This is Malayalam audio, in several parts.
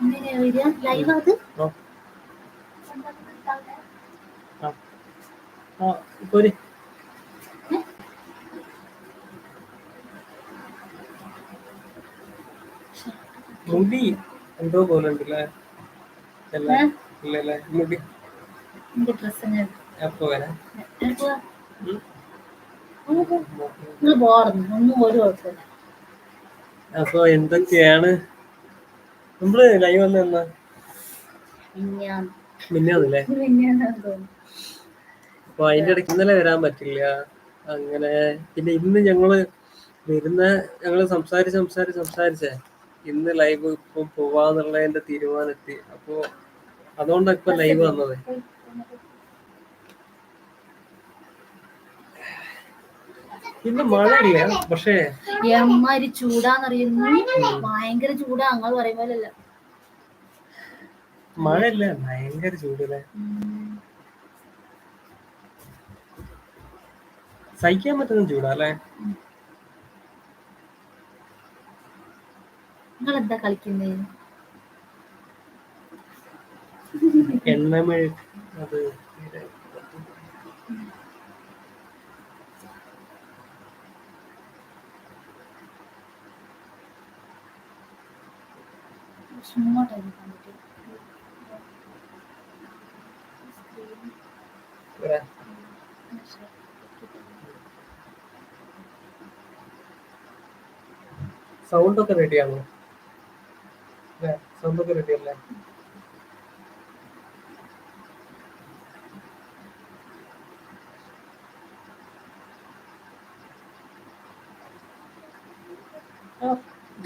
എങ്ങനെയാ വരിക? ലൈവ് അത്? പോര്. മുടി എന്തോ പോലെ ഉണ്ടല്ലേ? ഇല്ലല്ലേ മുടി. എപ്പോ വരാം. അപ്പൊ എന്തൊക്കെയാണ് നമ്മൾ ലൈവ് വന്ന എന്നാ? മിന്നാന്നല്ലേ? അപ്പൊ അതിന്റെ ഇടയ്ക്ക് ഇന്നലെ വരാൻ പറ്റില്ല. അങ്ങനെ പിന്നെ ഇന്ന് ഞങ്ങൾ വരുന്ന ഞങ്ങൾ സംസാരിച്ച് സംസാരിച്ച് സംസാരിച്ചേ. ഇന്ന് ലൈവ് ഇപ്പൊ പോവാന്നുള്ളതിന്റെ തീരുമാനത്തി അപ്പോ അതുകൊണ്ടാണ് ഇപ്പൊ ലൈവ് വന്നത്. പിന്നെ മഴയില്ല പക്ഷേ എമ്മാരി ചൂടാന്നറിയുന്നു. ഭയങ്കര ചൂടാ നിങ്ങൾ പറയും പോലല്ല മഴയില്ല ഭയങ്കര ചൂടല്ലേ? സഹിക്കാൻ പറ്റുന്ന ചൂടാ അല്ലേ? നിങ്ങൾ എന്താ കളിക്കുന്നത് എണ്ണമഴ അത് സൗണ്ട് ഒക്കെ റെഡിയാണോ സൗണ്ട് ഒക്കെ റെഡി അല്ലേ ബാക്കിൽ ആരാ അധികം ഇടയ്ക്ക് അത് വന്നു നോക്കും എന്നിട്ട് പോവും.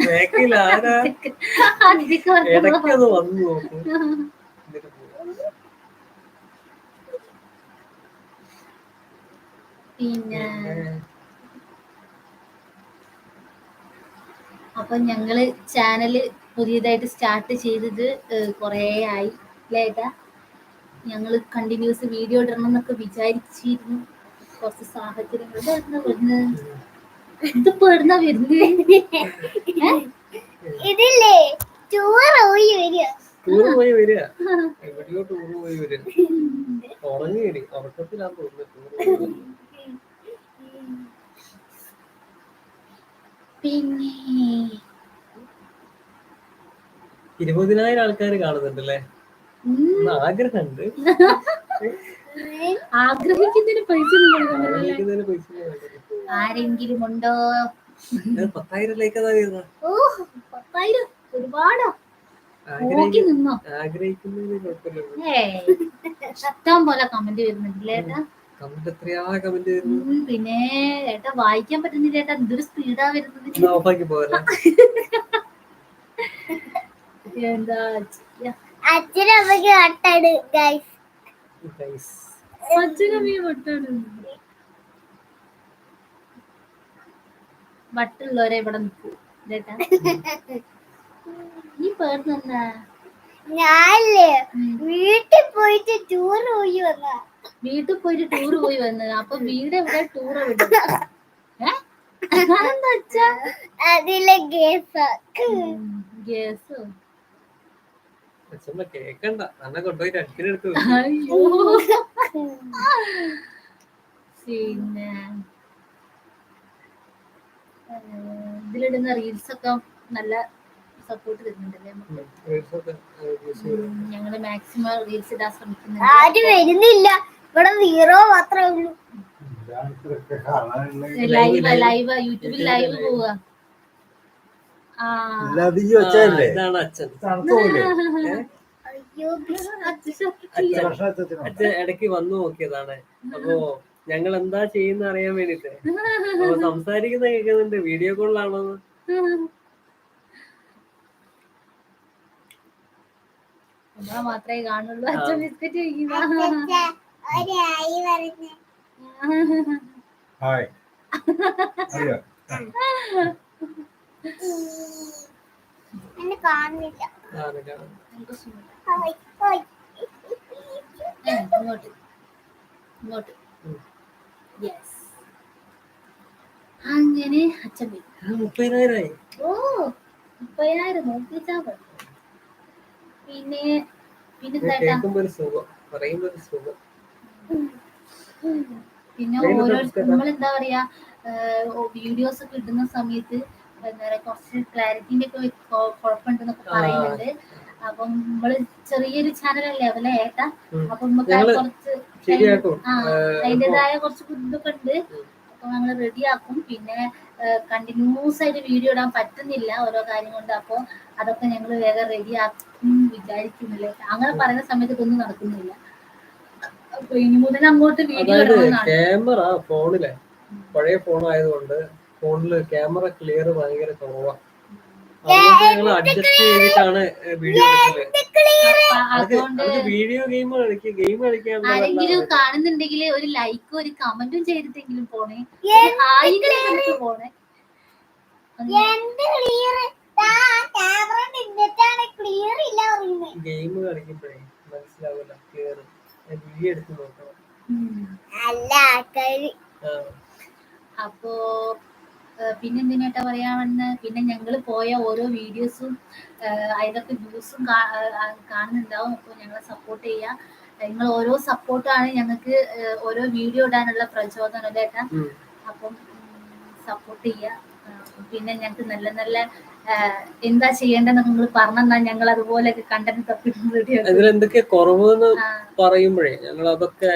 പിന്നെ അപ്പൊ ഞങ്ങൾ ചാനൽ പുതിയതായിട്ട് സ്റ്റാർട്ട് ചെയ്തത് കുറേ ആയി ലേട്ടാ ഞങ്ങൾ കണ്ടിന്യൂസ് വീഡിയോ ഇടണം എന്നൊക്കെ വിചാരിച്ചിരുന്നു. കുറച്ച് സാഹചര്യങ്ങൾ ഇതെവിടുന്നാ പെടുന്ന വരുന്നത് ഇതില്ലേ? ടൂർ പോയി വരിക. ടൂറ് പോയി വരിക. എവിടെയോ ടൂറ് പോയി വരിക. ഉറങ്ങി വരി. വരിക. പിന്നെ ഇരുപതിനായിരം ആൾക്കാർ കാണുന്നുണ്ടല്ലേ? ആഗ്രഹമുണ്ട്. ആഗ്രഹിക്കുന്നതിന് പൈസ? ആഗ്രഹിക്കുന്നതിന് പൈസ. ആരെങ്കിലും ഉണ്ടോ പത്തായിരം ലൈക്ക് ഓ പത്തായിരം. ഒരുപാടോ. നിന്നോ. ഇഷ്ടം പോലെ കമന്റ് വരുന്നുണ്ടല്ലേ പിന്നെ ഏട്ടാ വായിക്കാൻ പറ്റുന്നില്ല ഏട്ടാ. എന്തൊരു സ്പീഡാ വരുന്നത്? എന്താ? അച്ഛനമ്മക്ക് ഗൈസ് അച്ഛനമ്മയെ വട്ടാണ്. വട്ടുള്ളവരെ ഇവിടെ നിൽക്കൂ. ഏട്ടാ നീ പേർന്നെന്നാ ഞാനല്ലേ വീട്ടിൽ പോയിട്ട് ടൂർ പോയി വന്ന വീട്ടിൽ പോയിട്ട് ടൂർ പോയി വന്നത്. അപ്പൊ വീട് എവിടെ? ടൂർ വിടും? അതെന്താ അതിലെ ഗേസ് കേക്കണ്ട. അന്നെ പിന്നെ ഇതിലിടുന്ന റീൽസ് ഒക്കെ നല്ല സപ്പോർട്ട് തരുന്നുണ്ടല്ലേ ഞങ്ങൾ മാക്സിമം റീൽസ് ഇടാൻ ശ്രമിക്കുന്നുണ്ട്. ആരും വരുന്നില്ല. ഇവിടെ സീറോ മാത്രമേ ഉള്ളൂ. ലൈവ് ലൈവ് യൂട്യൂബിൽ ലൈവ് പോവുക. ആ. ഇതാണ് അച്ഛൻ. അയ്യോ അച്ഛൻ. അച്ഛൻ ഇടയ്ക്ക് വന്നു നോക്കിയതാണ്. അപ്പോ ഞങ്ങൾ എന്താ ചെയ്യുന്ന അറിയാൻ വേണ്ടിട്ട് സംസാരിക്കുന്ന കേൾക്കുന്നുണ്ട്. വീഡിയോ കോളിലാണോ? നമ്മളെ മാത്രമേ കാണുള്ളൂ. അച്ഛൻ ബിസ്ക്കറ്റ് ഹായ്. അറിയോ? കാണുന്നില്ല. Hi, hi. ഇങ്ങോട്ട്. ഇങ്ങോട്ട്. അങ്ങനെ അച്ഛൻ മുപ്പതിനായിരമായി ഓ മുപ്പതിനായിരം നോക്കിച്ചാ പിന്നെ പിന്നെ ഓരോ നമ്മളെന്താ പറയാ വീഡിയോസ് ഒക്കെ ഇടുന്ന സമയത്ത് എന്താ പറയാ കുറച്ച് ക്ലാരിറ്റിന്റെ ഒക്കെ കുഴപ്പമുണ്ടെന്നൊക്കെ. പറയുന്നുണ്ട്. അപ്പം നമ്മൾ ചെറിയൊരു ചാനലല്ലേ അതല്ലേ ഏട്ടാ? അപ്പൊ നമുക്ക് കുറച്ച് അതിന്റെതായ കുറച്ച് ഇതൊക്കെ ഉണ്ട്. അപ്പൊ ഞങ്ങൾ റെഡിയാക്കും. പിന്നെ കണ്ടിന്യൂസ് ആയിട്ട് വീഡിയോ ഇടാൻ പറ്റുന്നില്ല ഓരോ കാര്യം കൊണ്ട്. അപ്പൊ അതൊക്കെ ഞങ്ങൾ വേഗം റെഡിയാക്കും വിചാരിക്കുന്നില്ല അങ്ങനെ പറയുന്ന സമയത്ത് ഇതൊന്നും നടക്കുന്നില്ല. ഇനി മുതൽ അങ്ങോട്ട് വീഡിയോ ക്യാമറ ഫോണിലെ പഴയ ഫോൺ ആയതുകൊണ്ട് ഫോണിൽ ക്യാമറ ക്ലിയർ ഭയങ്കര കുറവാ. അതുകൊണ്ട് ഞങ്ങൾ അഡ്ജസ്റ്റ് ചെയ്തിട്ടാണ് വീഡിയോ വീഡിയോ ഗെയിം കളിക്കുക ഗെയിം കളിക്കാൻ ആരെങ്കിലും കാണുന്നുണ്ടെങ്കിൽ ഒരു ലൈക്കും ഒരു കമന്റും ചെയ്തിട്ടെങ്കിലും പോണേ. പോണേ. ഗെയിം കളിക്കുമ്പോഴേ മനസ്സിലാവില്ല ക്ലിയർ വീഡിയോ എടുത്ത് നോക്കണം. അല്ല അപ്പോ പിന്നെ എന്തിനേട്ടാ പറയാമെന്ന് പിന്നെ ഞങ്ങൾ പോയ ഓരോ വീഡിയോസും അതൊക്കെ വ്യൂസും കാണുന്നുണ്ടാവും. അപ്പോൾ ഞങ്ങളെ സപ്പോർട്ട് ചെയ്യുക നിങ്ങൾ ഓരോ സപ്പോർട്ടാണ് ഞങ്ങൾക്ക് ഓരോ വീഡിയോ ഇടാനുള്ള പ്രചോദനം അല്ലേ ഏട്ടാ? അപ്പം സപ്പോർട്ട് ചെയ്യുക പിന്നെ ഞങ്ങൾക്ക് നല്ല നല്ല എന്താ ചെയ്യേണ്ടതെന്ന് നിങ്ങൾ പറഞ്ഞാൽ ഞങ്ങൾ അതുപോലെ കണ്ടന്റ് പറയുമ്പോഴേ ഞങ്ങൾ അതൊക്കെ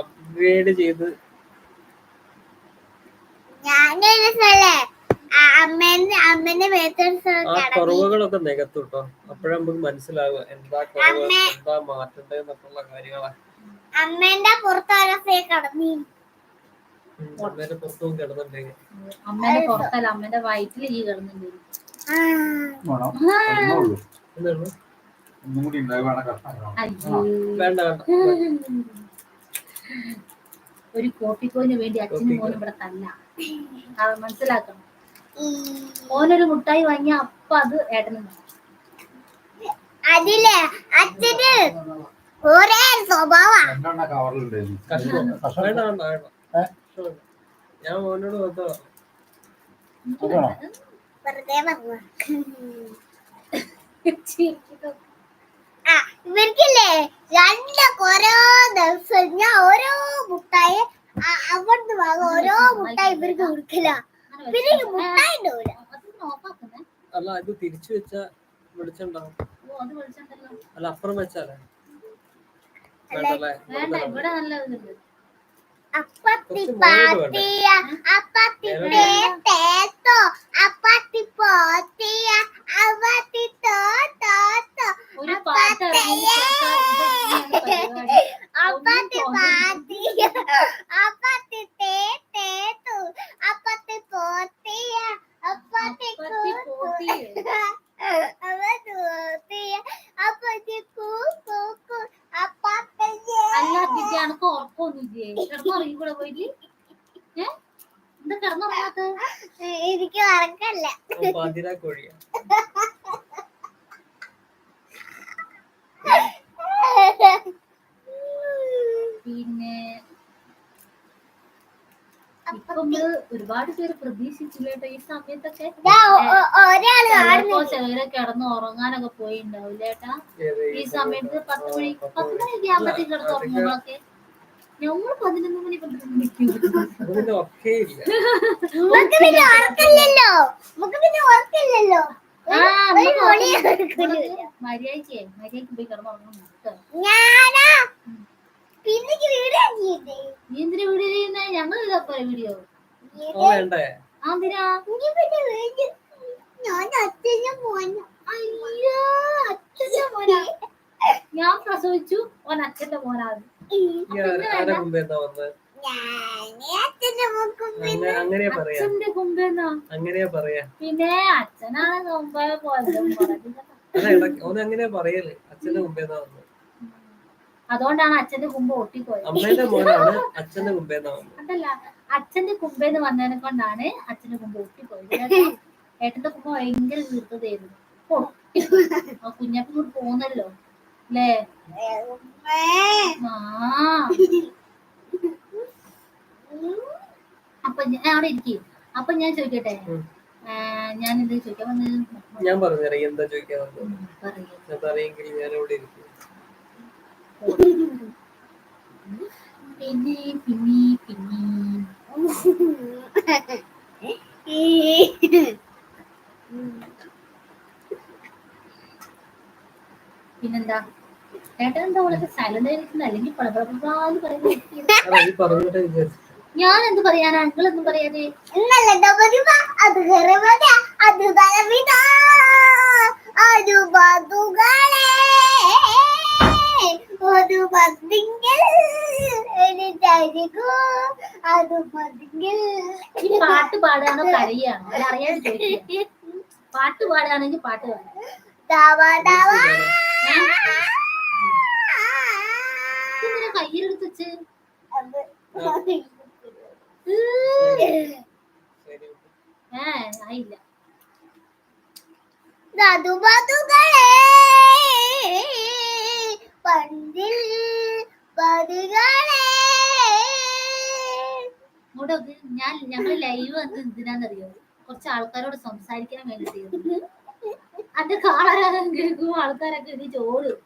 അപ്ഗ്രേഡ് ചെയ്ത് ആ കുറവുകളൊക്കെ നികത്തും കേട്ടോ അപ്പോഴേ നമുക്ക് മനസ്സിലാവുക എന്താ കുറവ്. എന്താ മാറ്റേണ്ടതെന്നൊക്കെയുള്ള കാര്യങ്ങളാ. അമ്മേന്റെ പുറത്തും കിടന്നുണ്ടെങ്കിൽ അമ്മേന്റെ പുറത്തല്ല അമ്മേന്റെ വയറ്റിൽ ഈ ഒരു കോപ്പിക്കോന് വേണ്ടി അച്ഛനും. മോനും ഇവിടെ തല്ല. അത് മനസ്സിലാക്കണം ഓനൊരു മുട്ടായി വാങ്ങിയ അപ്പ അത് ഏട്ടനും അതിലെ അച്ഛന് ഒരേ. ഞാൻ ഇവർക്കില്ലേ രണ്ട് ഓരോ ദിവസം ഞാൻ ഓരോ മുട്ടായി അവിടുന്ന് വാങ്ങും. ഓരോ മുട്ടായി ഇവർക്ക് കൊടുക്കില്ല പിന്നെ. മുട്ടായി ഉണ്ടാവില്ല അതൊന്ന് അല്ല ഇത് തിരിച്ചു വെച്ച വെളിച്ചുണ്ടാവും അല്ല അപ്പുറം വെച്ചാലേ? അപ്പത്തി പാത്തിയ അപ്പത്തി തേത്തോ അപ്പത്തി പോത്തിയ അപ്പത്തി തേത്തു അപ്പത്തി പോത്തിയ അപ്പത്തി അപ്പത്തി കിടന്നുറങ്ങി കൂടെ എന്താ കിടന്നുറങ്ങാത്ത എനിക്ക് ഉറക്കല്ല പിന്നെ ഇപ്പൊ ഒരുപാട് പേര് പ്രതീക്ഷിച്ചില്ല കേട്ടോ ഈ സമയത്തൊക്കെ ചിലര് കിടന്ന് ഉറങ്ങാനൊക്കെ പോയിണ്ടാവില്ല ഏട്ടാ? ഈ സമയത്ത് പത്ത് മണി പത്ത് മണിയൊക്കെ ആകുമ്പോഴത്തേക്ക് കിടന്ന് ഉറങ്ങുമ്പോഴൊക്കെ ഞങ്ങൾ പതിനൊന്ന് മണി പന്ത്രണ്ട് മണിക്ക് അത് പിന്നെ ഒക്കെ ഇല്ല. നമുക്ക് പിന്നെ ഉറക്കില്ലല്ലോ. നമുക്ക് പിന്നെ ഉറക്കില്ലല്ലോ. ആ, ഒരു നമുക്ക് മണി നമ്മൾ മര്യാദയ്ക്ക് മര്യാദയ്ക്ക് പോയി കേട്ടോ നീ എന്തിനാ വീഡിയോ ചെയ്യുന്നേ ഞങ്ങൾ ഇതാ വീഡിയോ. ഓ വേണ്ടേ? അയ്യോ അച്ഛന്റെ മോനാ. ഞാൻ പ്രസവിച്ചു. ഓൻ അച്ഛന്റെ മോനാണ്. അച്ഛന്റെ അങ്ങനെ അങ്ങനെയാ പറയാ. അച്ഛന്റെ കുമ്പെന്നാ അങ്ങനെയാ പറയാ. പിന്നെ അച്ഛനാണ് പോലെ. പറയൽ. അച്ഛന്റെ കുമ്പേന്നാ വന്നത് അതുകൊണ്ടാണ് അച്ഛന്റെ കുമ്പ് ഒട്ടിപ്പോയത്. അമ്മേന്റെ മോനാണ് അച്ഛന്റെ കുമ്പ് എന്ന് അതല്ല അച്ഛന്റെ വന്നതിനെ കൊണ്ടാണ് അച്ഛന്റെ കുമ്പ് ഒട്ടിപ്പോയത്. ഏട്ടന്റെ കുമ്പ് ഭയങ്കര വീർത്തതായിരുന്നു. കുഞ്ഞപ്പൻ കൂടി പോന്നല്ലോ. അല്ലേ? ആ. അപ്പൊ ഞാൻ അവിടെ ഇരിക്കും. അപ്പൊ ഞാൻ ചോദിക്കട്ടെ? ഞാൻ ഞാനിത് ചോദിക്കാൻ വന്നത് ഞാൻ പറഞ്ഞു എന്താ ചോദിക്കാൻ വന്നത് ഉം, ഞാൻ അവിടെ ഇരിക്കും. പിന്നെ പിന്നെ പിന്നെ. പിന്നെന്താ? ഏട്ടൻ എന്താ വളരെ സൈലന്റ് ആയിരിക്കുന്നത് അല്ലെങ്കിൽ പറയുന്നത് ഞാൻ എന്ത് പറയാനാ? അങ്കിൾ ഒന്നും പറയാതെ അത് ഒരു അത് പതിങ്കൽ പാട്ട് പാടാണോ കരയാണോ അറിയാൻ പാട്ട് പാടുകയാണെങ്കിൽ പാട്ട് പാടാം. കയ്യിലെടുത്ത് വെച്ച് ഏ ആയില്ല. ഇങ്ങോട്ട് ഞാൻ ഞങ്ങൾ ലൈവ് വന്ന് എന്തിനാന്നറിയോ? കുറച്ച് ആൾക്കാരോട് സംസാരിക്കാൻ വേണ്ടി അത് കാണാൻ കേൾക്കുമ്പോ ആൾക്കാരൊക്കെ ഇത് ചോടും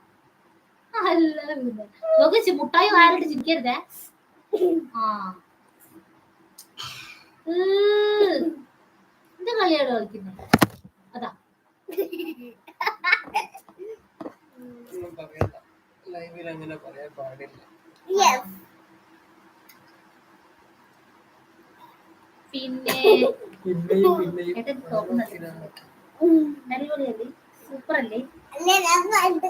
അല്ല പിന്നെ. നോക്ക് മുട്ടായി വായാലിട്ട് ചിരിക്കരുതേ. ആ. എന്ത് കളിയാണ് കളിക്കുന്നത് അതാ. ലൈവിൽ അങ്ങനെ പറയാൻ പാടില്ല. പിന്നെ അടിപൊളിയല്ലേ സൂപ്പർ അല്ലേ അല്ലേ ഞാൻ കണ്ടു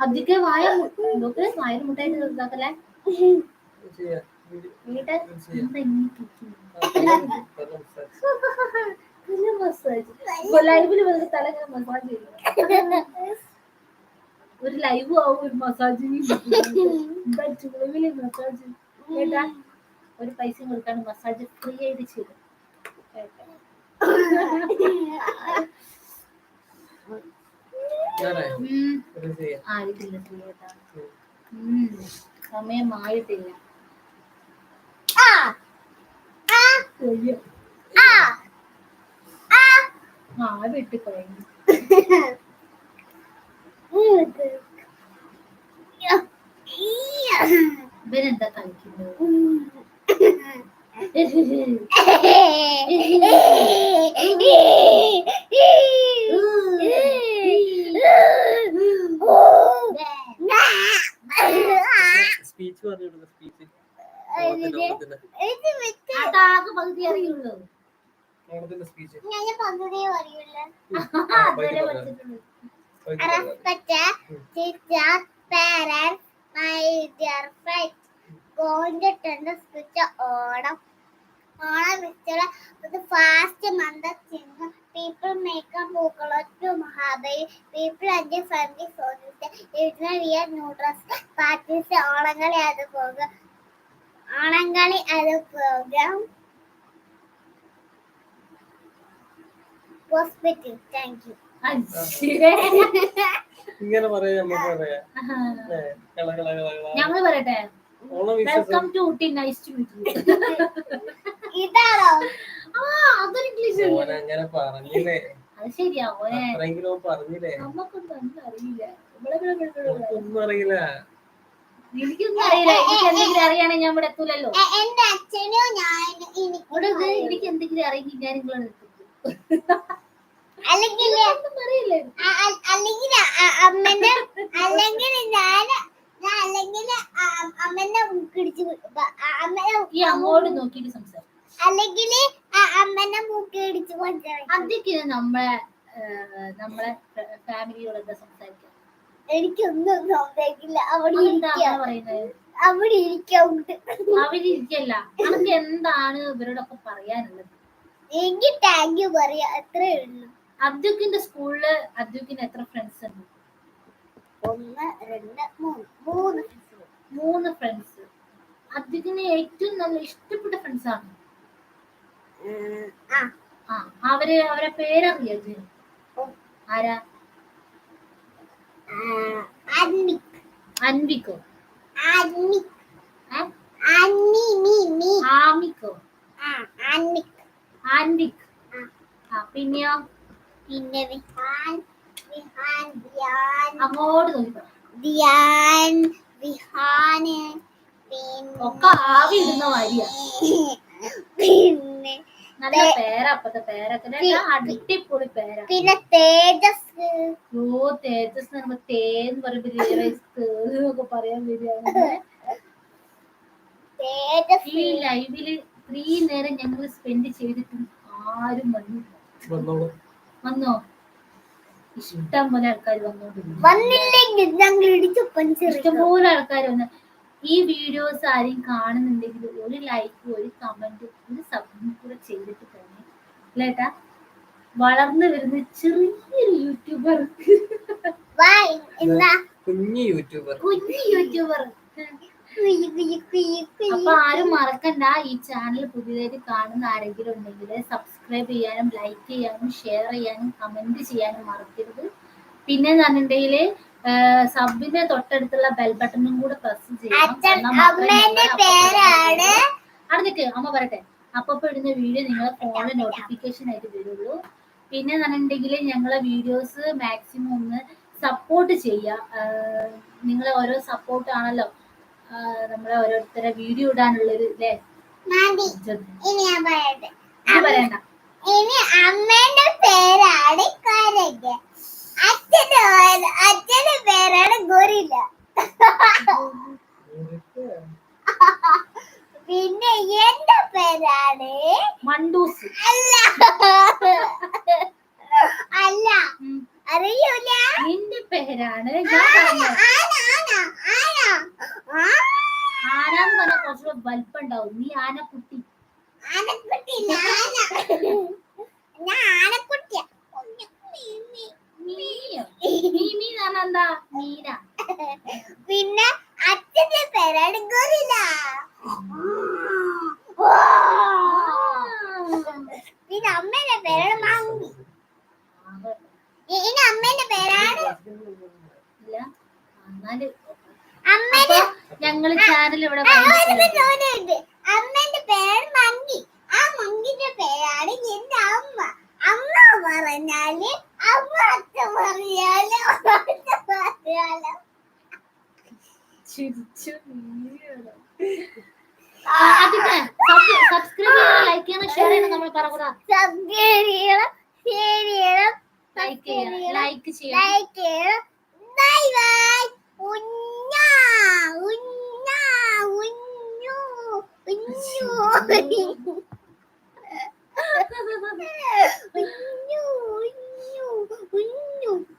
അധികം വായ നോക്ക് വായ. നല്ല മസാജ്. ലൈവിൽ വന്നിട്ട് തല മസാജ് ചെയ്യും ഒരു ലൈവ് ആവും ഒരു മസാജ് ലൈവിൽ മസാജ് കേട്ടാ ഒരു പൈസ കൊടുക്കാണ് മസാജ് ഫ്രീ ആയിട്ട് ചെയ്തു. ആയിട്ടില്ല ഫ്രീ ആയിട്ടാ. ഉം. ഉം. സമയം ആയിട്ടില്ല ആ. ആ. വിട്ട് കളിക്കുന്നത്? സ്പീച്ച് പറഞ്ഞു സ്പീച്ച് പകുതി അറിയുള്ളൂ. സ്പീച്ച് ഞാൻ പകുതി പറയൂല അതുവരെ പഠിച്ചിട്ടുള്ളൂ Respected teacher, parents, my dear friends, the speech Onam Onam വിളിച്ചുള്ള ഒരു ഫാസ്റ്റ് മന്ദ ചിഹ്നം പീപ്പിൾ മേക്ക് പൂക്കളോ ടു മഹാബലി പീപ്പിൾ അഞ്ച് ഫ്രണ്ട്ലി സോണിച്ച് ഇതിന് വിയർ ന്യൂട്രസ് പാർട്ടീസ് ഓണങ്ങളി അത് പോകുക ഓണങ്ങളി അത് പ്രോഗ്രാം ഹോസ്പിറ്റൽ താങ്ക് യു ഇങ്ങനെ പറയാ നമുക്ക്. ഞങ്ങൾ പറയട്ടെ? Welcome to Ooty nice to meet ഇതാണോ? ആ അതൊരു ഇംഗ്ലീഷ് ഓൻ അങ്ങനെ പറഞ്ഞില്ലേ? അത് ശരിയാ ഓനെ. അത്രയെങ്കിലും ഓൻ പറഞ്ഞില്ലേ? നമുക്കൊന്നും അറിയില്ല. ഒന്നും അറിയില്ല. എനിക്കൊന്നും അറിയില്ല. എനിക്ക് എന്തെങ്കിലും അറിയാണെങ്കിൽ ഞാൻ ഇവിടെ എത്തൂലല്ലോ. എന്റെ അച്ഛനും ഞാൻ എനിക്ക് എന്തെങ്കിലും ഞാൻ അല്ലെങ്കിൽ അല്ലെങ്കിൽ അമ്മന്റെ അല്ലെങ്കിൽ ഞാൻ അല്ലെങ്കിൽ അമ്മന്റെ മൂക്കിടിച്ച് അമ്മനെ ഈ അങ്ങോട്ട് നോക്കിയിട്ട് സംസാരിക്കും. അല്ലെങ്കിൽ അമ്മന്റെ മൂക്കിടിച്ച് അതൊക്കെ നമ്മളെ നമ്മളെ ഫാമിലിയോടൊക്കെ സംസാരിക്കാം? എനിക്കൊന്നും സംസാരിക്കില്ല. അവിടെ എന്താ ഇരിക്കാം. പറയുന്നത്? അവിടെ ഇരിക്കല്ല. നമുക്ക് എന്താണ് ഇവരോടൊക്കെ പറയാനുള്ളത്? എനിക്ക് താങ്ക് യു പറയാ. അത്രേ ഉള്ളൂ. അദ്യുക്കിന്റെ സ്കൂളിൽ അദ്യുക്കിന് എത്ര ഫ്രണ്ട്സ് ഉണ്ട്? ഒന്ന് രണ്ട് മൂന്ന്. മൂന്ന് മൂന്ന് ഫ്രണ്ട്സ് അദ്യുക്കിന് ഏറ്റവും നല്ല ഇഷ്ടപ്പെട്ട ഫ്രണ്ട്സ് ആണ് ആ. അവർ അവരെ പേരറിയോ? ആരാ? അൻവിക്കോ? ആമിക്കോ? ആ അന്നി ആന്റിക് ആ. ആ പിന്നെയോ? പിന്നെ വിഹാൻ അങ്ങോട്ട് നോക്കി വിഹാന് പിന്നെ ഒക്കെ ആവി ഇടുന്ന മാതിരിയാ. പിന്നെ നല്ല പേരാ അപ്പത്തെ പേരൊക്കെ. നല്ല അടിപൊളി പേരാ. പിന്നെ തേജസ്. ഓ തേജസ് എന്ന് തേന്ന് പറയുമ്പോ പറയാൻ വരികയാണ് തേജസ്. ഈ ലൈവിൽ ഇത്രയും നേരം ഞങ്ങൾ സ്പെൻഡ് ചെയ്തിട്ടും ആരും വന്നില്ല വന്നോളൂ. വന്നോ? ഇഷ്ടം പോലെ ആൾക്കാർ വന്നോണ്ടിരുന്നു വന്നില്ലെങ്കിൽ ഞങ്ങൾ ഇടിച്ചു ഇഷ്ടം ഇഷ്ടംപോലെ ആൾക്കാർ വന്നു. ഈ വീഡിയോസ് ആരെയും കാണുന്നുണ്ടെങ്കിൽ ഒരു ലൈക്ക് ഒരു കമന്റ് ഒരു സബ്മിറ്റ് കൂടെ ചെയ്തിട്ട് തന്നെ അല്ലേട്ടാ വളർന്നു വരുന്ന ചെറിയൊരു യൂട്യൂബർ വാ എന്നാ കുഞ്ഞു യൂട്യൂബർ കുഞ്ഞു യൂട്യൂബർ അപ്പൊ ആരും മറക്കണ്ട. ഈ ചാനൽ പുതിയതായിട്ട് കാണുന്ന ആരെങ്കിലും ഉണ്ടെങ്കിൽ സബ്സ്ക്രൈബ് ചെയ്യാനും ലൈക്ക് ചെയ്യാനും ഷെയർ ചെയ്യാനും കമന്റ് ചെയ്യാനും മറക്കരുത്. പിന്നെ പറഞ്ഞിട്ടുണ്ടെങ്കിൽ സബിന്റെ തൊട്ടടുത്തുള്ള ബെൽ ബട്ടണും കൂടെ പ്രസ് ചെയ്യണം. അടുത്തേക്ക് അമ്മ പറയട്ടെ അപ്പൊ ഇടുന്ന വീഡിയോ നിങ്ങളെ ഫോണിൽ നോട്ടിഫിക്കേഷൻ ആയിട്ട് വരുള്ളൂ. പിന്നെ പറഞ്ഞിട്ടുണ്ടെങ്കിൽ ഞങ്ങളെ വീഡിയോസ് മാക്സിമം ഒന്ന് സപ്പോർട്ട് ചെയ്യുക ആഹ് നിങ്ങളെ ഓരോ സപ്പോർട്ട് ആണല്ലോ. നമ്മളെ ഓരോരുത്തരെ വീഡിയോ ഇടാനുള്ളൊരു അല്ലേ ഞാൻ പറയണ്ട. ഇനി അമ്മേന്റെ പേരാണ് കരക് അച്ഛന്റെ അച്ഛന്റെ പേരാണ് ഗോറില്ല പിന്നെ എന്റെ പേരാണ് മണ്ടൂസ്. അല്ല. അല്ല. അറിയൂല. നിന്റെ പേരാണ് ആന ആന ആന ആ, ആനാന്ന് പറഞ്ഞാൽ കുറച്ചുകൂടെ വലിപ്പുണ്ടാവും. നീ ആനക്കുട്ടി ആനക്കുട്ടിയില്ല ആന ഞാൻ പിന്നെ അച്ഛന്റെ പേരാണ് ഗോറില്ല പിന്നെ അമ്മേന്റെ പേരാണ് മങ്കി ഇനി അമ്മേന്റെ പേരാണ് അമ്മേന്റെ ഞങ്ങൾ ചാനൽ ഇവിടെ അമ്മേന്റെ പേരാണ് മങ്കി. ആ മങ്കിന്റെ പേരാണ് എന്റെ അമ്മ.